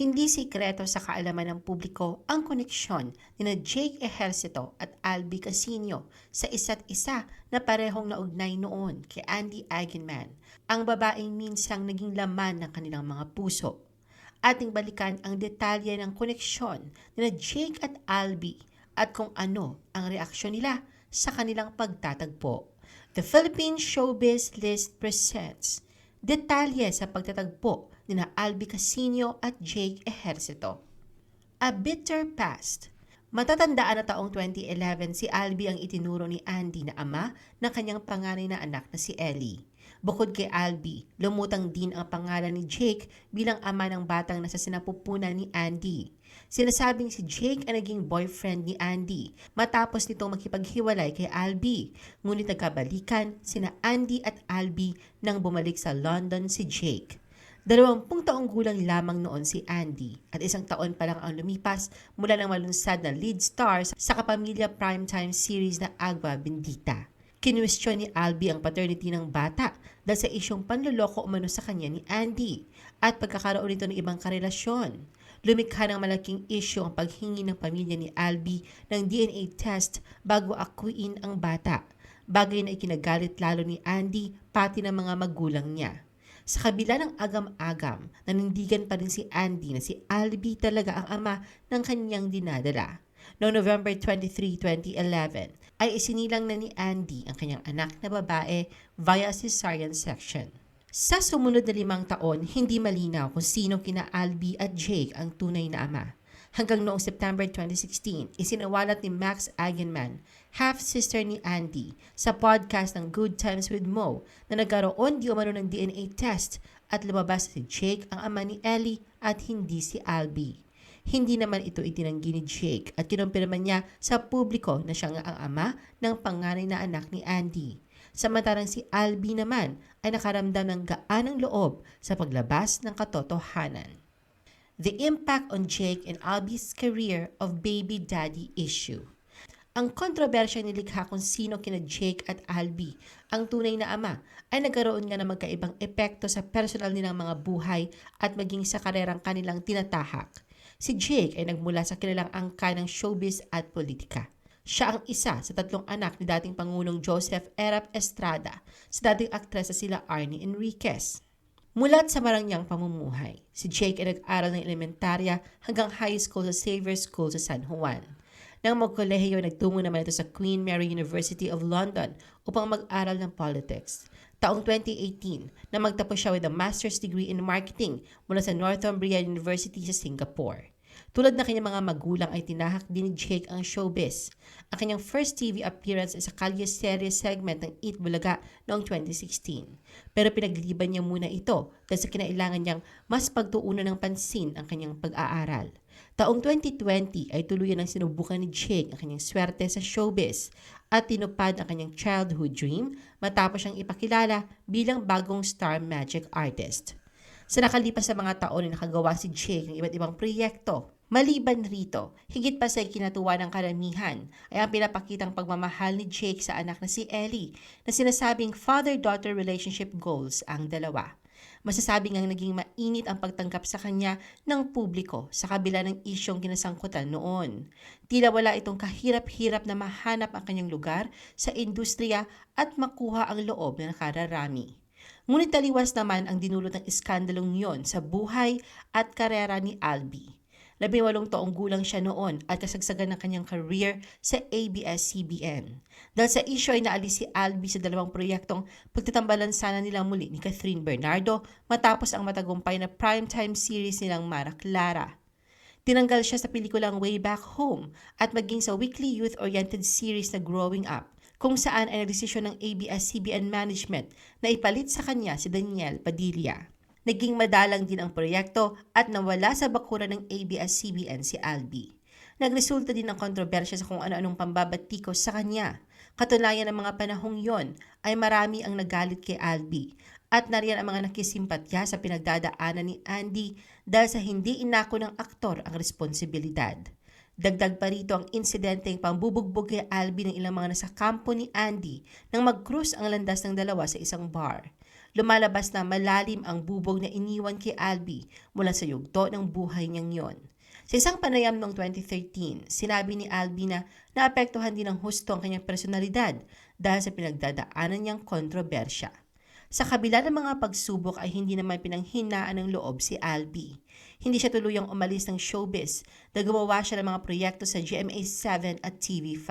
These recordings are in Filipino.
Hindi sikreto sa kaalaman ng publiko ang koneksyon ni na Jake Ejercito at Albi Casino sa isa't isa na parehong naugnay noon kay Andy Eigenman, ang babaeng minsang naging laman ng kanilang mga puso. Ating balikan ang detalye ng koneksyon ni na Jake at Albi at kung ano ang reaksyon nila sa kanilang pagtatagpo. The Philippine Showbiz List presents detalye sa pagtatagpo ni na Albi Casino at Jake Ejercito. A Bitter Past Matatandaan na taong 2011 si Albi ang itinuro ni Andy na ama ng kanyang panganay na anak na si Ellie. Bukod kay Albi, lumutang din ang pangalan ni Jake bilang ama ng batang nasa sinapupunan ni Andy. Sinasabing si Jake ay naging boyfriend ni Andy matapos nitong makipaghiwalay kay Albi. Ngunit nagkabalikan sina Andy at Albi nang bumalik sa London si Jake. Dalawampung taong gulang lamang noon si Andy at isang taon pa lang ang lumipas mula ng malunsad na lead star sa kapamilya primetime series na Agua Bendita. Kinwestiyon ni Albi ang paternity ng bata dahil sa isyong panloloko umano sa kanya ni Andy at pagkakaroon nito ng ibang karelasyon. Lumikha ng malaking issue ang paghingi ng pamilya ni Albi ng DNA test bago akuin ang bata. Bagay na ikinagalit lalo ni Andy pati ng mga magulang niya. Sa kabila ng agam-agam, nanindigan pa rin si Andy na si Albi talaga ang ama ng kanyang dinadala. Noong November 23, 2011, ay isinilang na ni Andy ang kanyang anak na babae via cesarean section. Sa sumunod na limang taon, hindi malinaw kung sino kina Albi at Jake ang tunay na ama. Hanggang noong September 2016, isinawalat ni Max Eigenman, half-sister ni Andy, sa podcast ng Good Times with Mo na nagkaroon di umano ng DNA test at lumabas si Jake ang ama ni Ellie at hindi si Albi. Hindi naman ito itinanggi ni Jake at kinumpirma niya sa publiko na siya nga ang ama ng panganay na anak ni Andy. Samantarang si Albi naman ay nakaramdam ng gaanang loob sa paglabas ng katotohanan. The impact on Jake and Albi's career of baby daddy issue. Ang kontrobersya nilikha kung sino kina Jake at Albi, ang tunay na ama, ay nagkaroon nga ng magkaibang epekto sa personal nilang mga buhay at maging sa karerang kanilang tinatahak. Si Jake ay nagmula sa kilalang angka ng showbiz at politika. Siya ang isa sa tatlong anak ni dating Pangulong Joseph Erap Estrada sa dating aktres na sila Arnie Enriquez. Mulat sa marangyang pamumuhay, si Jake ay nag-aral ng elementarya hanggang high school sa Xavier School sa San Juan. Nang magkolehiyo, nagtungo naman ito sa Queen Mary University of London upang mag-aral ng politics. Taong 2018, na magtapos siya with a master's degree in marketing mula sa Northumbria University sa Singapore. Tulad ng kanyang mga magulang ay tinahak din ni Jake ang showbiz. Ang kanyang first TV appearance ay sa Kalye Series segment ng Eat Bulaga noong 2016. Pero pinagliban niya muna ito dahil sa kinailangan niyang mas pagtuunan ng pansin ang kanyang pag-aaral. Taong 2020 ay tuluyan ng sinubukan ni Jake ang kanyang swerte sa showbiz at tinupad ang kanyang childhood dream matapos siyang ipakilala bilang bagong star magic artist. Sa nakalipas sa mga taon na nakagawa si Jake ng iba't ibang proyekto, Maliban rito, higit pa sa ikinatuwa ng karamihan ay ang pinapakitang pagmamahal ni Jake sa anak na si Ellie na sinasabing father-daughter relationship goals ang dalawa. Masasabi ngang naging mainit ang pagtanggap sa kanya ng publiko sa kabila ng isyong kinasangkutan noon. Tila wala itong kahirap-hirap na mahanap ang kanyang lugar sa industriya at makuha ang loob ng nakararami. Ngunit taliwas naman ang dinulot ng iskandalong yon sa buhay at karera ni Albie 18 taong gulang siya noon at kasagsagan ng kanyang career sa ABS-CBN. Dahil sa isyo ay naalis si Albi sa dalawang proyektong pagtatambalan sana nila muli ni Catherine Bernardo matapos ang matagumpay na primetime series nilang Mara Clara. Tinanggal siya sa pelikulang Way Back Home at maging sa weekly youth-oriented series na Growing Up kung saan ay nagdesisyon ng ABS-CBN management na ipalit sa kanya si Daniel Padilla. Naging madalang din ang proyekto at nawala sa bakura ng ABS-CBN si Albi. Nagresulta din ng kontrobersya sa kung ano-anong pambabatikos sa kanya. Katunayan ng mga panahong yon ay marami ang nagalit kay Albi at nariyan ang mga nakisimpatya sa pinagdadaanan ni Andy dahil sa hindi inako ng aktor ang responsibilidad. Dagdag pa rito ang insidenteng pambubugbog kay Albi ng ilang mga nasa kampo ni Andy nang mag-cruise ang landas ng dalawa sa isang bar. Lumalabas na malalim ang bubog na iniwan kay Albi mula sa yugto ng buhay niyang yon. Sa isang panayam noong 2013, sinabi ni Albi na naapektuhan din ng husto ang kanyang personalidad dahil sa pinagdadaanan niyang kontrobersya. Sa kabila ng mga pagsubok ay hindi naman pinanghinaan ng loob si Albi. Hindi siya tuluyang umalis ng showbiz na gumawa siya ng mga proyekto sa GMA7 at TV5.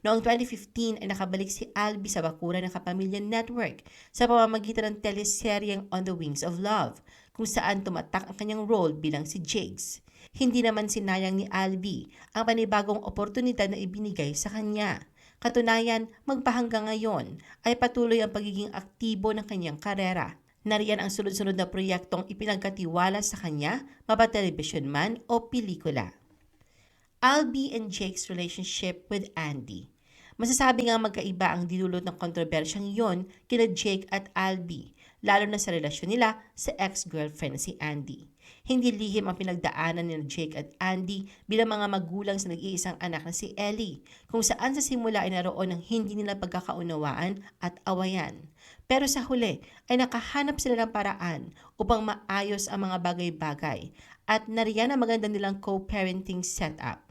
Noong 2015 ay nakabalik si Albi sa bakuran ng Kapamilya Network sa pamamagitan ng teleseryeng On the Wings of Love kung saan tumatak ang kanyang role bilang si Jigs. Hindi naman sinayang ni Albi ang panibagong oportunidad na ibinigay sa kanya. Katunayan, magpahanggang ngayon ay patuloy ang pagiging aktibo ng kanyang karera. Nariyan ang sunod-sunod na proyektong ipinagkatiwala sa kanya, mapa television man o pelikula. Albi and Jake's relationship with Andy. Masasabi nga magkaiba ang dinulot ng kontrobersyang yon kina Jake at Albi, lalo na sa relasyon nila sa ex-girlfriend si Andy. Hindi lihim ang pinagdaanan ni Jake at Andy bilang mga magulang sa nag-iisang anak na si Ellie, kung saan sa simula ay naroon ng hindi nila pagkakaunawaan at awayan. Pero sa huli ay nakahanap sila ng paraan upang maayos ang mga bagay-bagay at nariyan ang maganda nilang co-parenting setup.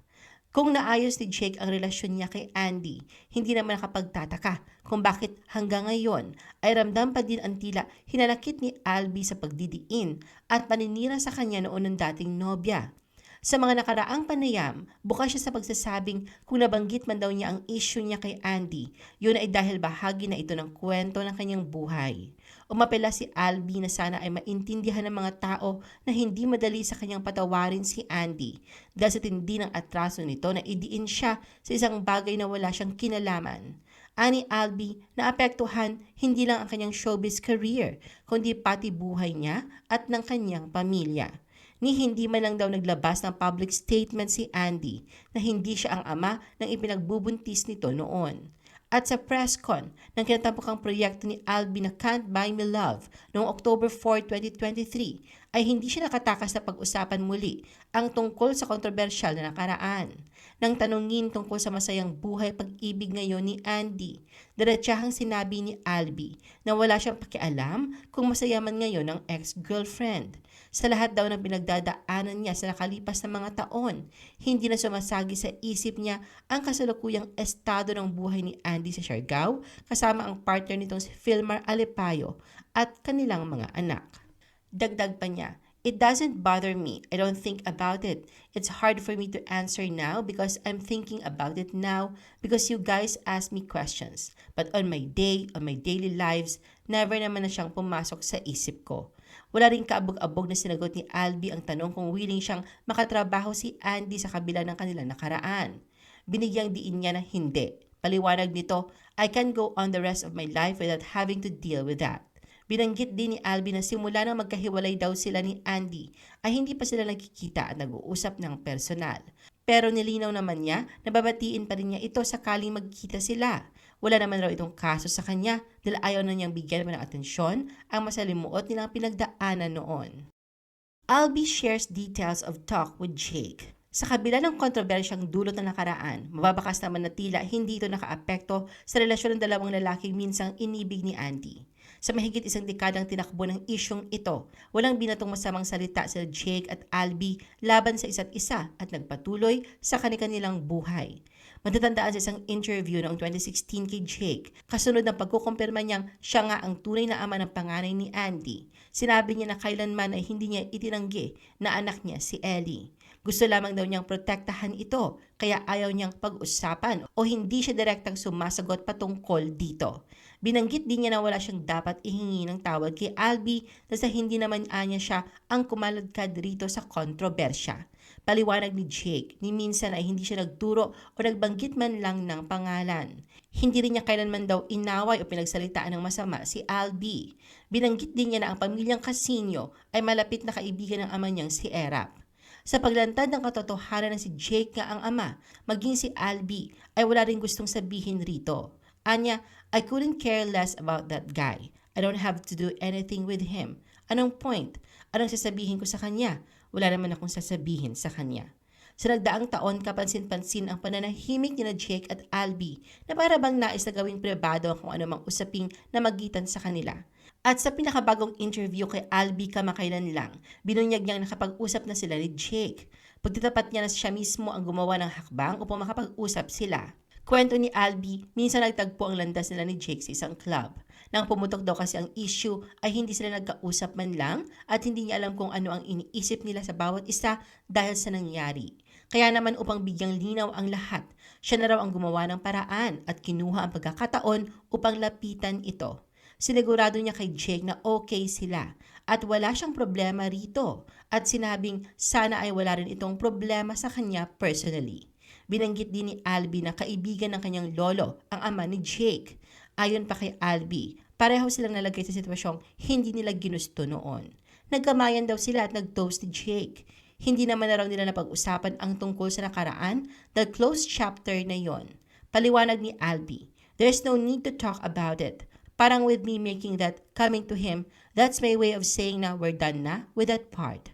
Kung naayos ni Jake ang relasyon niya kay Andy, hindi naman nakapagtataka kung bakit hanggang ngayon ay ramdam pa din ang tila hinanakit ni Albi sa pagdidiin at paninira sa kanya noon ng dating nobya. Sa mga nakaraang panayam, bukas siya sa pagsasabing kung nabanggit man daw niya ang issue niya kay Andy, yun ay dahil bahagi na ito ng kwento ng kanyang buhay. Umapela si Albi na sana ay maintindihan ng mga tao na hindi madali sa kanyang patawarin si Andy dahil sa tindi ng atraso nito na idiin siya sa isang bagay na wala siyang kinalaman. Ani Albi naapektuhan hindi lang ang kanyang showbiz career, kundi pati buhay niya at ng kanyang pamilya. Ni hindi man lang daw naglabas ng public statement si Andy na hindi siya ang ama ng ipinagbubuntis nito noon. At sa press con ng kinatapokang proyekto ni Albi na Can't Buy Me Love noong October 4, 2023 ay hindi siya nakatakas na pag-usapan muli ang tungkol sa kontrobersyal na nakaraan. Nang tanungin tungkol sa masayang buhay pag-ibig ngayon ni Andy, diretsahang sinabi ni Albi na wala siyang pakialam kung masaya man ngayon ng ex-girlfriend. Sa lahat daw ng pinagdadaanan niya sa nakalipas na mga taon, hindi na sumasagi sa isip niya ang kasalukuyang estado ng buhay ni Andy sa Siargao kasama ang partner nitong si Filmar Alipayo at kanilang mga anak. Dagdag pa niya, It doesn't bother me. I don't think about it. It's hard for me to answer now because I'm thinking about it now because you guys ask me questions. But on my day, on my daily lives, never naman na siyang pumasok sa isip ko. Wala rin kaabog-abog na sinagot ni Albi ang tanong kung willing siyang makatrabaho si Andy sa kabila ng kanilang nakaraan. Binigyang diin niya na hindi. Paliwanag nito, I can go on the rest of my life without having to deal with that. Binanggit din ni Albi na simula nang magkahiwalay daw sila ni Andy ay hindi pa sila nagkikita at nag-uusap ng personal. Pero nilinaw naman niya na babatiin pa rin niya ito sakaling magkita sila. Wala naman raw itong kaso sa kanya dahil ayaw na niyang bigyan ng atensyon ang masalimuot nilang pinagdaanan noon. Albi shares details of talk with Jake. Sa kabila ng kontrobersyang dulot na nakaraan, mababakas naman na tila hindi ito nakaapekto sa relasyon ng dalawang lalaking minsang inibig ni Andy. Sa mahigit isang dekadang tinakbo ng isyong ito, walang binatong masamang salita sila Jake at Albi laban sa isa't isa at nagpatuloy sa kanilang buhay. Matatandaan sa isang interview noong 2016 kay Jake, kasunod ng pagkukumpirma niyang siya nga ang tunay na ama ng panganay ni Andy. Sinabi niya na kailanman ay hindi niya itinanggi na anak niya si Ellie. Gusto lamang daw niyang protektahan ito, kaya ayaw niyang pag-usapan o hindi siya direktang sumasagot patungkol dito. Binanggit din niya na wala siyang dapat ihingi ng tawad kay Albi na sa hindi naman anya siya ang kumaladkad rito sa kontrobersya. Paliwanag ni Jake, ni minsan ay hindi siya nagturo o nagbanggit man lang ng pangalan. Hindi rin niya kailanman daw inaway o pinagsalitaan ng masama si Albi. Binanggit din niya na ang pamilyang Casino ay malapit na kaibigan ng ama niyang si Erap. Sa paglantad ng katotohanan na si Jake nga ang ama, maging si Albi ay wala rin gustong sabihin rito. Anya, I couldn't care less about that guy. I don't have to do anything with him. Anong point? Anong sasabihin ko sa kanya? Wala naman akong sasabihin sa kanya. Sa nagdaang taon, kapansin-pansin ang pananahimik ni na Jake at Albi na para bang nais na gawing pribado ang kung anumang usaping na magitan sa kanila. At sa pinakabagong interview kay Albi kamakailan lang, binunyag niyang nakapag-usap na sila ni Jake. Pagtitapat niya na siya mismo ang gumawa ng hakbang upang makapag-usap sila. Kwento ni Albi, minsan nagtagpo ang landas nila ni Jake sa isang club. Nang pumutok daw kasi ang issue ay hindi sila nagkausap man lang at hindi niya alam kung ano ang iniisip nila sa bawat isa dahil sa nangyari. Kaya naman upang bigyang linaw ang lahat, siya na raw ang gumawa ng paraan at kinuha ang pagkakataon upang lapitan ito. Sinigurado niya kay Jake na okay sila at wala siyang problema rito at sinabing sana ay wala rin itong problema sa kanya personally. Binanggit din ni Albi na kaibigan ng kanyang lolo ang ama ni Jake. Ayon pa kay Albi, pareho silang nalagay sa sitwasyong hindi nila ginusto noon. Nagkamayan daw sila at nag-toast ni Jake. Hindi naman na raw nila napag-usapan ang tungkol sa nakaraan dahil closed chapter na yon. Paliwanag ni Albi, there's no need to talk about it. Parang with me making that coming to him, that's my way of saying na we're done na with that part.